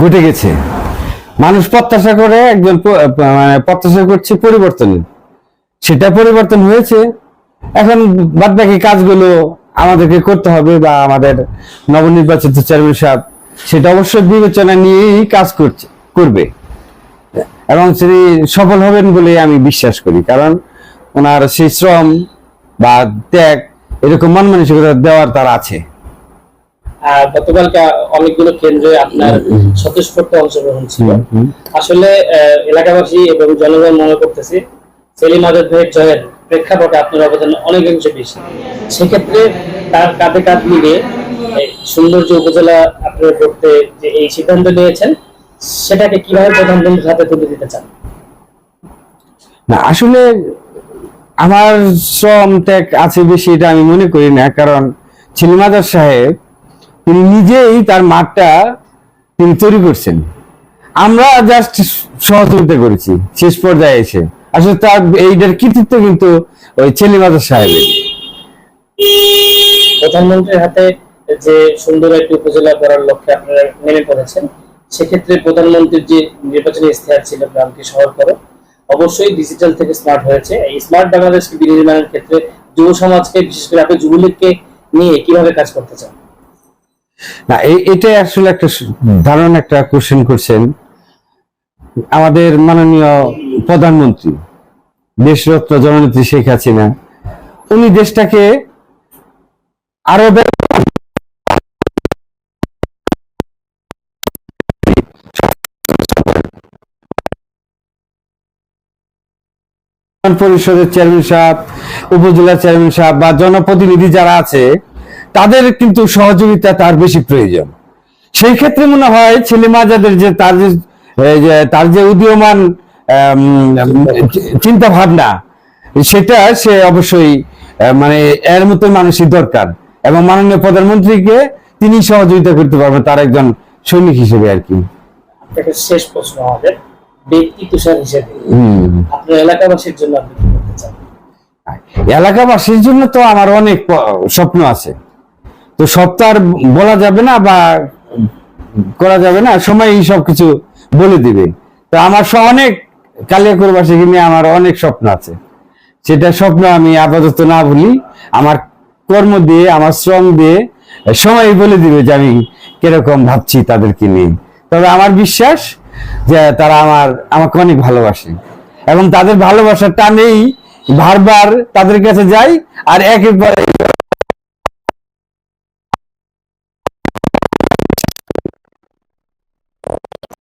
ঘটে গেছে। মানুষ প্রত্যাশা করে একজন মানে প্রত্যাশা করছে পরিবর্তনের। সেটা পরিবর্তন হয়েছে। এখন বাদ বাকি কাজগুলো আমাদেরকে করতে হবে বা আমাদের নবনির্বাচিত চেয়ারম্যান সাহেব সেটা অবশ্যই বিবেচনা নিয়েই কাজ করছে, করবে। এবং তিনি সফল হবেন বলে আমি বিশ্বাস করি। কারণ ওনার সেই শ্রম বা ত্যাগ এরকম মন মানসিকতা দেওয়ার তার আছে। গতকালকে অনেকগুলো কেন্দ্রে আপনার স্বতঃস্ফূর্ত অংশগ্রহণ ছিল। আসলে এলাকাবাসী এবং জনগণ মনে করতেছে সেলিম আজাদ ভাইয়ের জয়ের প্রেক্ষাপটে আপনার অবদান অনেকাংশ বেশি। সেক্ষেত্রে তার কাঁধে কাঁধ মিলিয়ে সৌন্দর্য উপজেলা আপনার করতে যে এই সিদ্ধান্ত নিয়েছেন সেটাকে কীভাবে প্রধানমন্ত্রীর হাতে তুলে দিতে চান? না আসলে আমার শ্রম ত্যাগ আছে বেশি এটা আমি মনে করি না কারণ ছিলিমাদার সাহেব তিনি নিজেই তার মাঠটা তিনি তৈরি করছেন। আমরা জাস্ট সহযোগিতা করেছি, শেষ পর্যায়ে এসে। আসলে তার এইটার কৃতিত্ব কিন্তু ওই ছেলিমাদার সাহেবের। প্রধানমন্ত্রীর হাতে যে সুন্দর একটি উপজেলা করার লক্ষ্যে আপনারা মেনে করেছেন সেক্ষেত্রে প্রধানমন্ত্রীর যে নির্বাচনী ইস্তেহার ছিল গ্রামকে শহর করো, অবশ্যই ডিজিটাল থেকে স্মার্ট হয়েছে। এই স্মার্ট বাংলাদেশকে বিনির্মাণের ক্ষেত্রে যুব সমাজকে, বিশেষ করে আপনি যুবলীগকে নিয়ে কীভাবে কাজ করতে চান? না এটাই আসলে একটা দারুণ একটা কোশ্চেন করছেন। আমাদের মাননীয় প্রধানমন্ত্রী, দেশরত্ন জননেত্রী শেখ হাসিনা, উনি দেশটাকে আরও পরিষদের চেয়ারম্যান সাহেব, উপজেলা চেয়ারম্যান সাহেব বা জনপ্রতিনিধি যারা আছে তাদের কিন্তু সহযোগিতা তার বেশি প্রয়োজন। সেই ক্ষেত্রে মনে হয় ছেলে মাজাদের যে তার যে তার যে উদীয়মান চিন্তা ভাবনা সেটা সে অবশ্যই মানে এর মতো মানুষই দরকার এবং মাননীয় প্রধানমন্ত্রীকে তিনি সহযোগিতা করতে পারবেন তার একজন সৈনিক হিসেবে আর কি। শেষ প্রশ্ন আমাদের ব্যক্তি তুষার হিসেবে আপনার এলাকাবাসীর জন্য আপনি এলাকাবাসীর জন্য তো আমার অনেক স্বপ্ন আছে। তো আর বলা যাবে না বা করা যাবে না সময় এই সব কিছু বলে দিবে। তো আমার সব অনেক কালিয়াকুরবাসীকে নিয়ে আমার অনেক স্বপ্ন আছে। সেটা স্বপ্ন আমি আপাতত না বলি, আমার কর্ম দিয়ে, আমার শ্রম দিয়ে সময় বলে দিবে যে আমি কীরকম ভাবছি তাদেরকে নিয়ে। তবে আমার বিশ্বাস যে তারা আমার, আমাকে অনেক ভালোবাসে। এবং তাদের ভালোবাসার টানেই বারবার তাদের কাছে যাই, আর একের পর